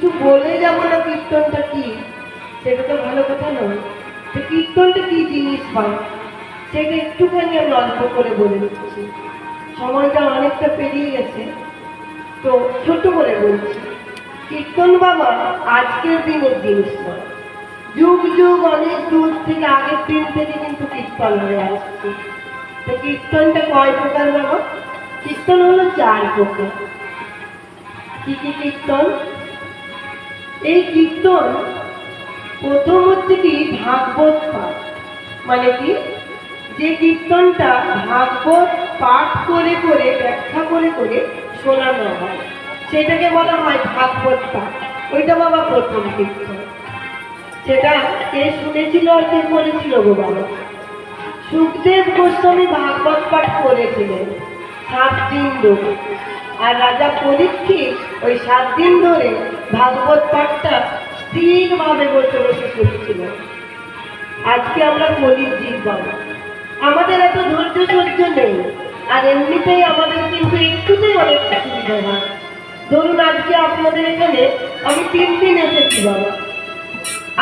কিছু বলে যাব না কীর্তনটা কি? সেটা তো ভালো কথা নয়। তো কীর্তনটা কি জিনিস হয়? সেটা একটুখানি আমি অল্প করে বলে দিচ্ছি। সময়টা অনেকটা পেরিয়ে গেছে। তো ছোট করে বলছি, কীর্তন বাবা আজকের দিনের জিনিস নয়। যুগ যুগ অনেক দূর থেকে আগের দিন থেকে কিন্তু কীর্তন হয়ে আসছে। তো কীর্তনটা কয় প্রকার বাবা? কীর্তন হলো চার প্রকার। কি কি কীর্তন? এই কীর্তন প্রথম হচ্ছে কি ভাগবত পাঠ। মানে কি? যে কীর্তনটা ভাগবত পাঠ করে করে ব্যাখ্যা করে করে শোনানো হয়। সেটাকে বলা হয় ভাগবত পাঠ। ওইটা বাবা প্রথম কীর্তন। সেটা কে শুনেছিল আর কে করেছিল গো বাবা? সুখদেব গোস্বামী ভাগবত পাঠ করেছিলেন। সাত দিন ধরে। আর রাজা পরীক্ষিত ওই সাত দিন ধরে ভাগবত পাঠটা স্থিরভাবে বসে বসে শুনছিলেন আজকে আমরা কলির জীব বাবা। আমাদের এত ধৈর্য সহ্য নেই, আর এমনিতেই আমাদের কিন্তু একটুতেই অনেক অসুবিধা হয়। ধরুন আজকে আপনাদের এখানে আমি তিন দিন এসেছি বাবা।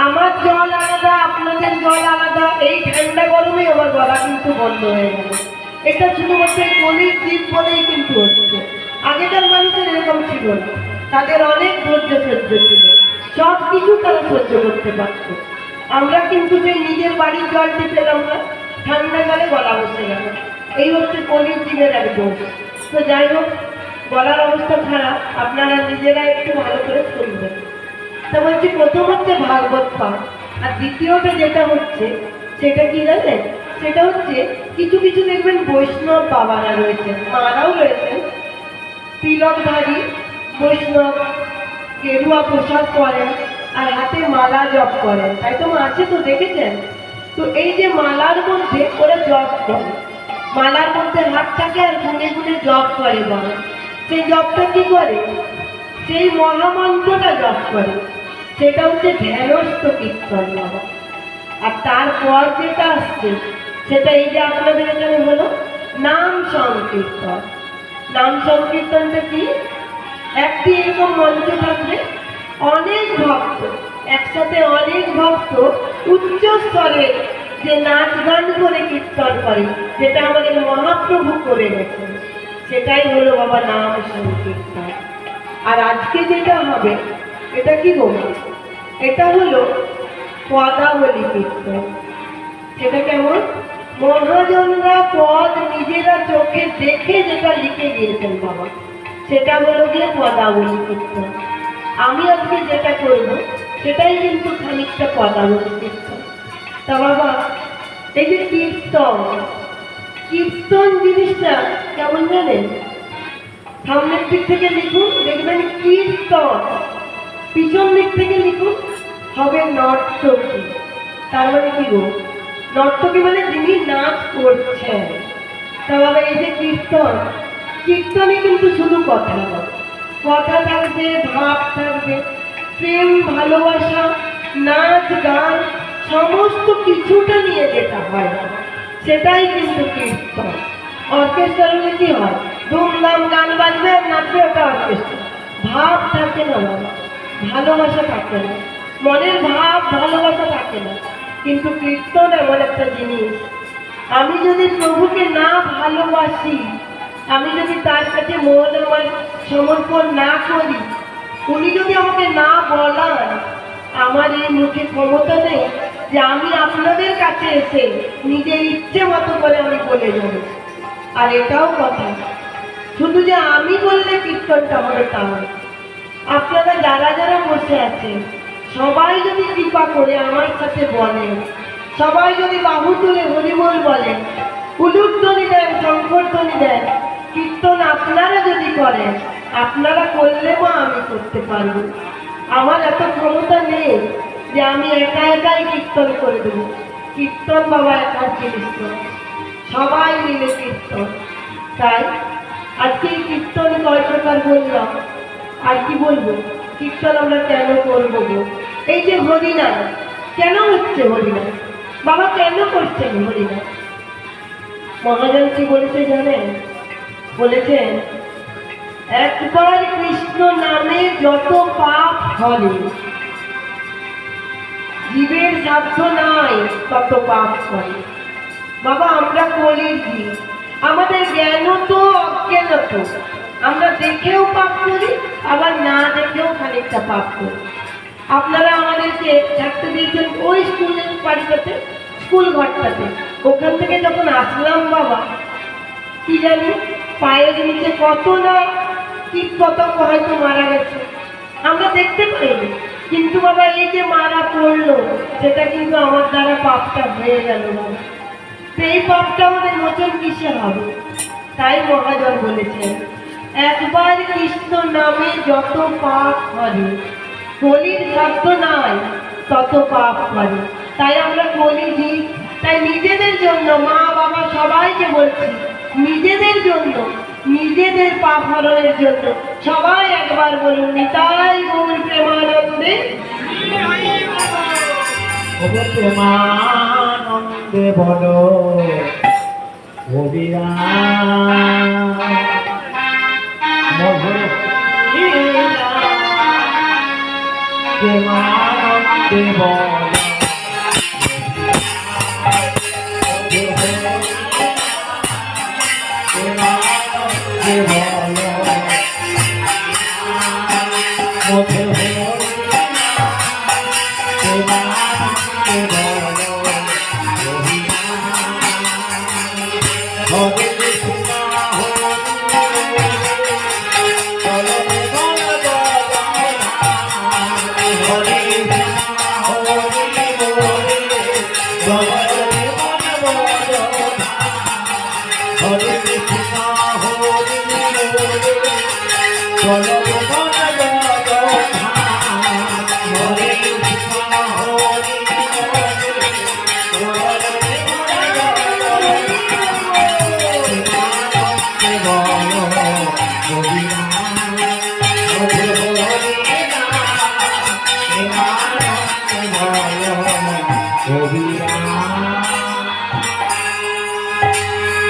আমার জল আলাদা, আপনাদের জল আলাদা, এই ঠান্ডা গরমে আমার গলা কিন্তু বন্ধ হয়ে গেল। এটা শুধুমাত্র কলির জীব বলেই কিন্তু হচ্ছে। আগেকার মানুষের এরকম ছিল না। তাদের অনেক ধৈর্য সহ্য ছিল। সব কিছু তারা সহ্য করতে পারত। আমরা কিন্তু সেই নিজের বাড়ির জলটি পেলাম না ঠান্ডা জলে গলা বসে গেল। এই হচ্ছে কলির জীবের এক দোষ তো যাই হোক, গলার অবস্থা খারাপ। আপনারা নিজেরা একটু ভালো করে শুনবেন। তা বলছি প্রথম হচ্ছে ভাগবত পাঠ। আর দ্বিতীয়টা যেটা হচ্ছে, সেটা কি জানেন? সেটা হচ্ছে, কিছু কিছু দেখবেন বৈষ্ণব বাবারা রয়েছেন, মারাও রয়েছেন। তিলকধারী বৈষ্ণব, গেরুয়া পোশাক পরেন আর হাতে মালা জপ করেন। তাই তো আছে তো, দেখেছেন? তো এই যে মালার মধ্যে ওরা জপ করে। মালার মধ্যে হাত থাকে আর গুনে গুনে জপ করে বাবা সেই জপটা কি করে? সেই মহামন্ত্রটা জপ করে। সেটা হচ্ছে ধ্যানস্থ কীর্তন বাবা আর তারপর যেটা আসছে, সেটা এই যে আপনাদের এখানে হলো নাম সংকীর্তন। নাম সংকীর্তনটা কি? একটি এরকম মঞ্চ থাকবে অনেক ভক্ত, একসাথে অনেক ভক্ত উচ্চ স্তরে যে নাচ গান করে কীর্তন করে, যেটা আমাদের মহাপ্রভু করে গেছেন সেটাই হলো বাবা নাম সংকীর্তন। আর আজকে যেটা হবে, এটা কি বলব এটা হলো পদাবলী কীর্তন। সেটা কেমন? মহাজনরা পদ নিজেরা চোখে দেখে যেটা লিখে দিয়েছেন বাবা, সেটা হলো গিয়ে পদাবলী কীর্তন। আমি আজকে যেটা করব, সেটাই কিন্তু খানিকটা পদাবলী কীর্তন। তা বাবা, এই যে কীর্তন কীর্তন জিনিসটা কেমন জানেন? সামনের দিক থেকে লিখুন, দেখবেন কীর্তন। পিছন দিক থেকে লিখুন, হবে নর্তকী। তার মানে কি গো? নর্তকী মানে যিনি নাচ করছেন। তা বাবা এই যে কীর্তন কীর্তনে কিন্তু শুধু কথা নয়। কথা থাকবে, ভাব থাকবে, প্রেম, ভালোবাসা, নাচ, গান, সমস্ত কিছুটা নিয়ে যেটা হয়। সেটাই কিন্তু কীর্তন। অর্কেস্ট্রা হলে কি হয়? ধুমধাম গান বাজবে আর নাচবে ওটা অর্কেস্ট্রা। ভাব থাকে না। ভালোবাসা থাকে না। মনের ভাব, ভালোবাসা থাকে না। কিন্তু কীর্তন এমন একটা জিনিস। আমি যদি প্রভুকে না ভালোবাসি, আমি যদি তার কাছে মন আমার সমর্পণ না করি, উনি যদি আমাকে না বলান, আমার এই মুখে ক্ষমতা নেই যে আমি আপনাদের কাছে এসে নিজের ইচ্ছে মতো করে আমি বলে যাব। আর এটাও কথা। শুধু যে আমি বললে কীর্তনটা হবে তা। আপনারা যারা যারা বসে আছেন সবাই যদি কৃপা করে আমার সাথে বলেন সবাই যদি বাহু তুলে হরিমল বলেন উলুধ্বনি দেন শঙ্করধ্বনি দেন কীর্তন আপনারা যদি করেন আপনারা করলে বা আমি করতে পারব। আমার এত ক্ষমতা নেই যে আমি একা একাই কীর্তন করে দেবো। কীর্তন বাবা একার জিনিস। সবাই মিলে কীর্তন। তাই আজকে এই কীর্তন কয় প্রকার বললাম? আর কি বলব? কীর্তন আমরা কেন করব? এই যে হরিনাম, কেন হচ্ছে হরিনাম? বাবা কেন করছেন হরিনাম? মহাজন কি বলেছে জানেন? বলেছেন, একবার কৃষ্ণ নামে যত পাপ হবে জীবের সাধ্য নাই তত পাপ করে। বাবা, আমরা কলির জীব। আমাদের জ্ঞানও তো অজ্ঞানত আমরা দেখেও পাপ করি, আবার না দেখেও খানিকটা পাপ করি। আপনারা আমাদেরকে থাকতে দিয়েছেন ওই স্কুলের বাড়িটাতে স্কুল ঘরটাতে। ওখান থেকে যখন আসলাম বাবা, কি জানি পায়ের নিচে কত না কীট পতঙ্গ হয়তো মারা গেছে। আমরা দেখতে পাইনি। কিন্তু বাবা, এই যে মারা পড়ল, সেটা কিন্তু আমার দ্বারা পাপটা হয়ে গেল সেই পাপটা আমাদের মোচন কিসে হবে? তাই মহাজন বলেছেন, একবার কৃষ্ণ নামে যত পাপ করে কলির সাধ্য নাই তত পাপ করে। তাই আমরা কলি জীব তাই নিজেদের জন্য মা, বাবা সবাইকে বলছি, নিজেদের জন্য, নিজেদের পাপ হরণের জন্য সবাই একবার বলুন, নিতাই গৌর প্রেমানন্দে। প্রেমানন্দে বলো কবিরা মধুর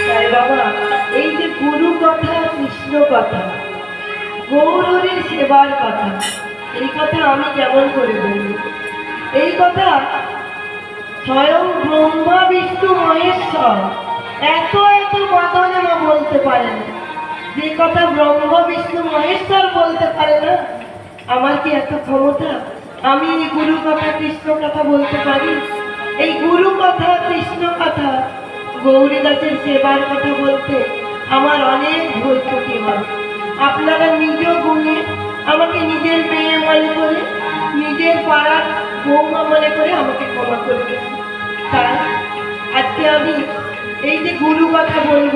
তাই বাবা, এই যে গুরু কথা, কৃষ্ণ কথা, গৌরীর সেবার কথা, এই কথা আমি কেমন করে বলব? এই কথা স্বয়ং ব্রহ্মা, বিষ্ণু, মহেশ্বর, এত এত মাদনে মা বলতে পারেন যে কথা ব্রহ্ম, বিষ্ণু, মহেশ্বর বলতে পারে না, আমার কি এত ক্ষমতা? আমি এই গুরু কথা, কৃষ্ণ কথা বলতে পারি? এই গুরু কথা, কৃষ্ণ কথা, গৌরী দাসের সেবার কথা বলতে আমার অনেক ভুল ত্রুটি হয়। আপনারা নিজ গুণে, আমাকে নিজের মেয়ে মনে করে, নিজের পাড়ার বৌমা মনে করে আমাকে ক্ষমা করবে তাই আজকে আমি এই যে গুরু কথা বলব,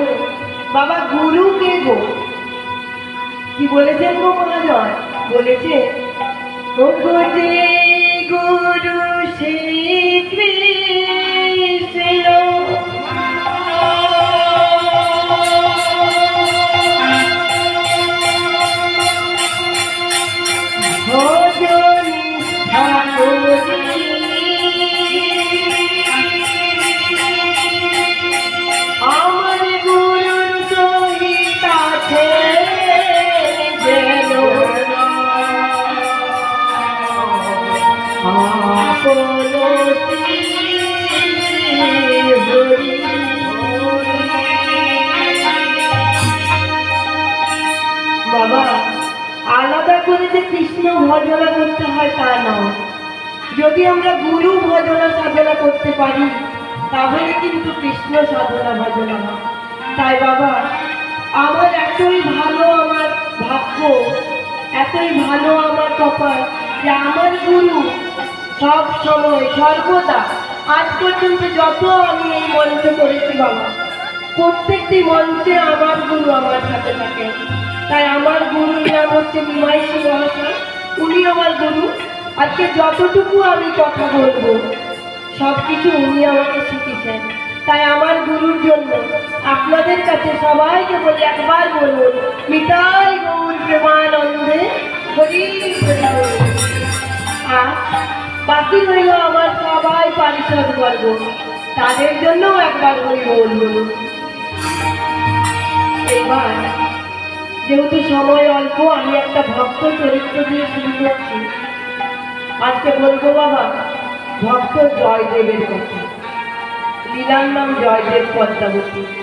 বাবা গুরু কে গো? কি বলেছেন গো মহাজয়? বলেছে ও গো যে গুরু কৃষ্ণ ভজনা করতে হয় তা নয়। যদি আমরা গুরু ভজনা সাধনা করতে পারি, তাহলে কিন্তু কৃষ্ণ সাধনা ভজনা হয়। তাই বাবা, আমার এতই ভালো আমার ভাগ্য, এতই ভালো আমার কপাল যে আমার গুরু সব সময়, সর্বদা আজ পর্যন্ত যত আমি এই মঞ্চ করেছি বাবা, প্রত্যেকটি মঞ্চে আমার গুরু আমার সাথে থাকে তাই আমার গুরু নাম হচ্ছে নিমাই মহাশয়, উনি আমার গুরু। আজকে যতটুকু আমি কথা বলব সব কিছু উনি আমাকে শিখেছেন তাই আমার গুরুর জন্য আপনাদের কাছে সবাইকে বলি, একবার বলুন মিতাই গৌর প্রেমানন্দে হরি। আর বাকি রইল আমার সবাই পারিষদ বর্গ। তাদের জন্যও একবার হরি বল বলুন। এবার যেহেতু সময় অল্প, আমি একটা ভক্ত চরিত্র দিয়ে শুরু করছি। আজকে বলব বাবা, ভক্ত জয়দেবের কথা। লীলার নাম জয়দেব পদ্মাবতী।